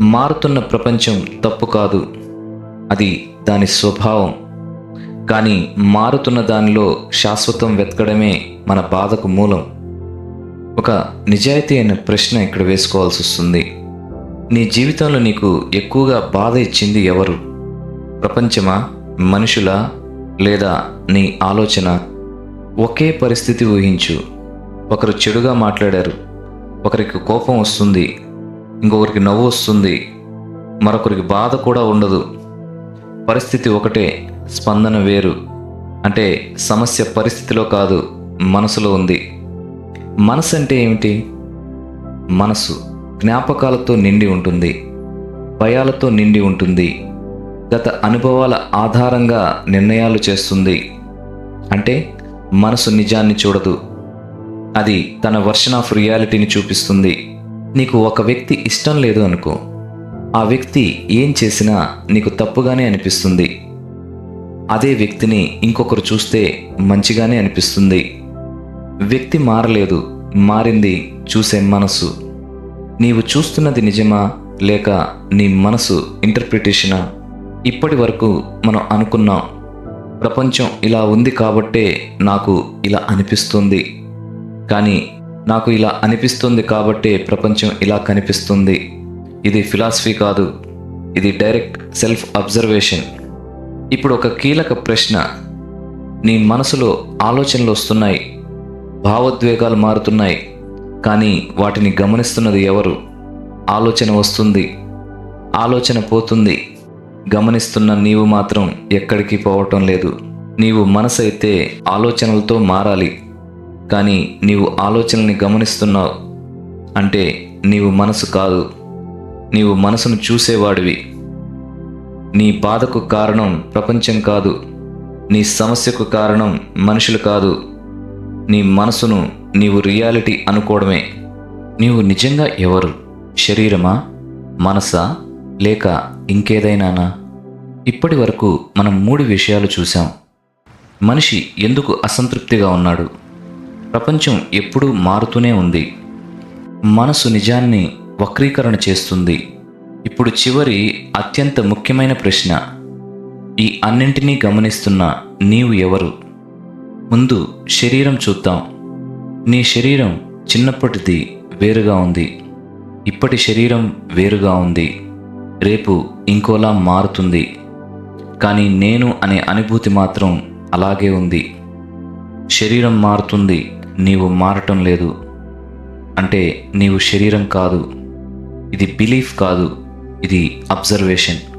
మారుతున్న ప్రపంచం తప్పు కాదు. అది దాని స్వభావం. కానీ మారుతున్న దానిలో శాశ్వతం వెతకడమే మన బాధకు మూలం. ఒక నిజాయితీ అయిన ప్రశ్న ఇక్కడ వేసుకోవాల్సి వస్తుంది. నీ జీవితంలో నీకు ఎక్కువగా బాధ ఇచ్చింది ఎవరు? ప్రపంచమా? మనుషులా? లేదా నీ ఆలోచన? ఒకే పరిస్థితి ఊహించు. ఒకరు చెడుగా మాట్లాడారు. ఒకరికి కోపం వస్తుంది. ఇంకొకరికి నవ్వు వస్తుంది మరొకరికి బాధ కూడా ఉండదు. పరిస్థితి ఒకటే స్పందన వేరు. అంటే సమస్య పరిస్థితిలో కాదు మనసులో ఉంది. మనసు అంటే ఏమిటి? మనసు జ్ఞాపకాలతో నిండి ఉంటుంది భయాలతో నిండి ఉంటుంది గత అనుభవాల ఆధారంగా నిర్ణయాలు చేస్తుంది. అంటే మనసు నిజాన్ని చూడదు అది తన వర్షన్ ఆఫ్ రియాలిటీని చూపిస్తుంది. నీకు ఒక వ్యక్తి ఇష్టం లేదు అనుకో. ఆ వ్యక్తి ఏం చేసినా నీకు తప్పుగానే అనిపిస్తుంది. అదే వ్యక్తిని ఇంకొకరు చూస్తే మంచిగానే అనిపిస్తుంది. వ్యక్తి మారలేదు మారింది చూసే మనసు. నీవు చూస్తున్నది నిజమా లేక నీ మనసు ఇంటర్ప్రిటేషనా ఇప్పటి వరకు మనం అనుకున్నాం ప్రపంచం ఇలా ఉంది కాబట్టే నాకు ఇలా అనిపిస్తుంది. కానీ నాకు ఇలా అనిపిస్తుంది కాబట్టే ప్రపంచం ఇలా కనిపిస్తుంది. ఇది ఫిలాసఫీ కాదు ఇది డైరెక్ట్ సెల్ఫ్ అబ్జర్వేషన్. ఇప్పుడు ఒక కీలక ప్రశ్న. నీ మనసులో ఆలోచనలు వస్తున్నాయి భావోద్వేగాలు మారుతున్నాయి కానీ వాటిని గమనిస్తున్నది ఎవరు? ఆలోచన వస్తుంది ఆలోచన పోతుంది. గమనిస్తున్న నీవు మాత్రం ఎక్కడికి పోవటం లేదు. నీవు మనసు అయితే ఆలోచనలతో మారాలి. కానీ నీవు ఆలోచనల్ని గమనిస్తున్నావు అంటే నీవు మనసు కాదు. నీవు మనసును చూసేవాడివి. నీ బాధకు కారణం ప్రపంచం కాదు. నీ సమస్యకు కారణం మనుషులు కాదు. నీ మనసును నీవు రియాలిటీ అనుకోవడమే. నీవు నిజంగా ఎవరు? శరీరమా? మనసా? లేక ఇంకేదైనానా? ఇప్పటి వరకు మనం మూడు విషయాలు చూసాం మనిషి ఎందుకు అసంతృప్తిగా ఉన్నాడు? ప్రపంచం ఎప్పుడూ మారుతూనే ఉంది. మనసు నిజాన్ని వక్రీకరణ చేస్తుంది. ఇప్పుడు చివరి అత్యంత ముఖ్యమైన ప్రశ్న. ఈ అన్నింటినీ గమనిస్తున్న నీవు ఎవరు? ముందు శరీరం చూద్దాం. నీ శరీరం చిన్నప్పటిది వేరుగా ఉంది. ఇప్పటి శరీరం వేరుగా ఉంది. రేపు ఇంకోలా మారుతుంది. కానీ నేను అనే అనుభూతి మాత్రం అలాగే ఉంది. శరీరం మారుతుంది. నీవు మారటం లేదు. అంటే నీవు శరీరం కాదు. ఇది బిలీఫ్ కాదు. ఇది అబ్జర్వేషన్